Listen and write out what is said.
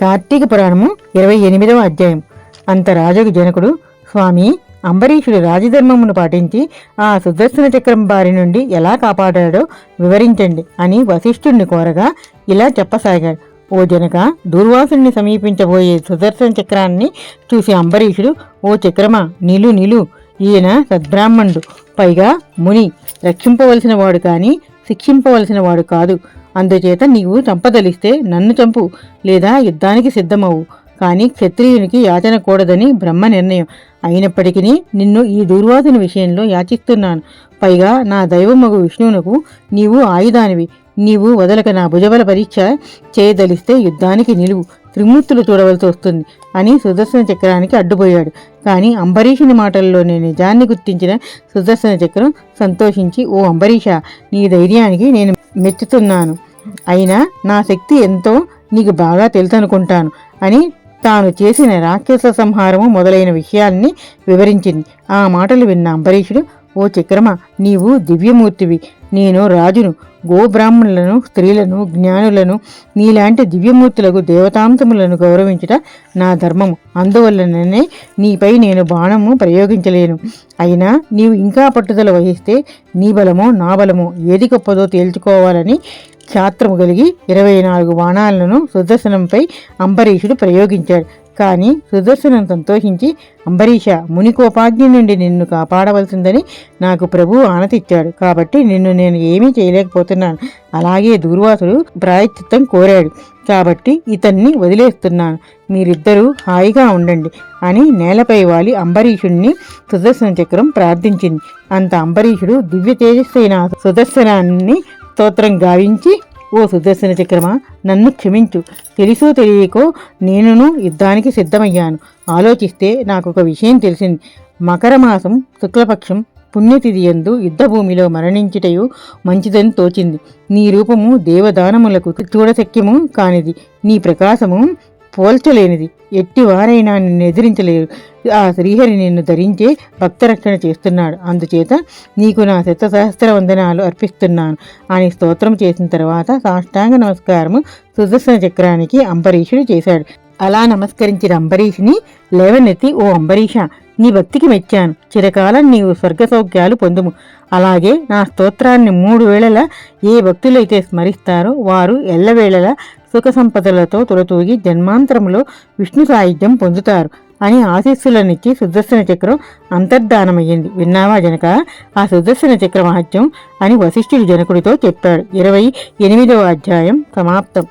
కార్తీక పురాణము ఇరవై ఎనిమిదవ అధ్యాయం. అంత రాజకు జనకుడు స్వామి అంబరీషుడు రాజధర్మమును పాటించి ఆ సుదర్శన చక్రం బారి నుండి ఎలా కాపాడాడో వివరించండి అని వశిష్ఠుణ్ణి కోరగా ఇలా చెప్పసాగాడు. ఓ జనక దూర్వాసుని సమీపించబోయే సుదర్శన చక్రాన్ని చూసి అంబరీషుడు ఓ చక్రమా నిలు నిలు ఈయన సద్బ్రాహ్మణుడు. పైగా ముని రక్షింపవలసిన వాడు కానీ శిక్షింపవలసిన వాడు కాదు. అందుచేత నీవు చంపదలిస్తే నన్ను చంపు లేదా యుద్ధానికి సిద్ధమవు. కానీ క్షత్రియునికి యాచన కూడదని బ్రహ్మ నిర్ణయం. అయినప్పటికీ నిన్ను ఈ దుర్వాసుని విషయంలో యాచిస్తున్నాను. పైగా నా దైవమగు విష్ణువునకు నీవు ఆయుధానివి. నీవు వదలక నా భుజబల పరీక్ష చేయదలిస్తే యుద్ధానికి నిలువు. త్రిమూర్తులు చూడవలసి వస్తుంది అని సుదర్శన చక్రానికి అడ్డుపోయాడు. కానీ అంబరీషుని మాటల్లోనే నిజాన్ని గుర్తించిన సుదర్శన చక్రం సంతోషించి ఓ అంబరీష నీ ధైర్యానికి నేను మెచ్చుతున్నాను. అయినా నా శక్తి ఎంతో నీకు బాగా తెలుసనుకుంటాను అని తాను చేసిన రాక్షస సంహారము మొదలైన విషయాల్ని వివరించింది. ఆ మాటలు విన్న అంబరీషుడు ఓ చక్రమ నీవు దివ్యమూర్తివి. నేను రాజును గోబ్రాహ్మణులను స్త్రీలను జ్ఞానులను నీలాంటి దివ్యమూర్తులకు దేవతాంశములను గౌరవించుట నా ధర్మము. అందువల్లనే నీపై నేను బాణము ప్రయోగించలేను. అయినా నీవు ఇంకా పట్టుదల వహిస్తే నీ బలమో నా బలమో ఏది గొప్పదో తేల్చుకోవాలని క్షాత్రము కలిగి ఇరవై నాలుగు బాణాలను సుదర్శనంపై అంబరీషుడు ప్రయోగించాడు. కానీ సుదర్శనం సంతోషించి అంబరీష మునికోపాజ్ఞ నుండి నిన్ను కాపాడవలసిందని నాకు ప్రభువు ఆనతిచ్చాడు. కాబట్టి నిన్ను నేను ఏమీ చేయలేకపోతున్నాను. అలాగే దూర్వాసుడు ప్రాయశ్చిత్తం కోరాడు. కాబట్టి ఇతన్ని వదిలేస్తున్నాను. మీరిద్దరూ హాయిగా ఉండండి అని నేలపై వాలి అంబరీషుణ్ణి సుదర్శన చక్రం ప్రార్థించింది. అంత అంబరీషుడు దివ్య తేజస్సైన సుదర్శనాన్ని స్తోత్రం గావించి ఓ సుదర్శన చక్రమా నన్ను క్షమించు. తెలుసో తెలియకో నేనును యుద్ధానికి సిద్ధమయ్యాను. ఆలోచిస్తే నాకు ఒక విషయం తెలిసింది. మకర మాసం శుక్లపక్షం పుణ్యతిథి ఎందు యుద్ధభూమిలో మరణించుటయు మంచిదని తోచింది. నీ రూపము దేవదానములకు చూడశక్యము కానిది. నీ ప్రకాశము పోల్చలేనిది. ఎట్టివారైనా నిన్ను ఎదిరించలేరు. ఆ శ్రీహరి నిన్ను ధరించే భక్తరక్షణ చేస్తున్నాడు. అందుచేత నీకు నా శతసహస్ర వందనాలు అర్పిస్తున్నాను. అని స్తోత్రం చేసిన తర్వాత సాష్టాంగ నమస్కారము సుదర్శన చక్రానికి అంబరీషుడు చేశాడు. అలా నమస్కరించిన అంబరీషుని లేవనెత్తి ఓ అంబరీష నీ భక్తికి మెచ్చాను. చిరకాలం నీవు స్వర్గ సౌఖ్యాలు పొందుము. అలాగే నా స్తోత్రాన్ని మూడు వేళల ఏ భక్తులైతే స్మరిస్తారో వారు ఎల్లవేళలా సుఖ సంపదలతో తులతూగి జన్మాంతరంలో విష్ణు సాహిత్యం పొందుతారు అని ఆశీస్సులనిచ్చి సుదర్శన చక్రం అంతర్ధానమయ్యింది. విన్నావా జనక? ఆ సుదర్శన చక్ర మహత్యం అని వశిష్ఠుడు జనకుడితో చెప్పాడు. ఇరవై ఎనిమిదవ అధ్యాయం సమాప్తం.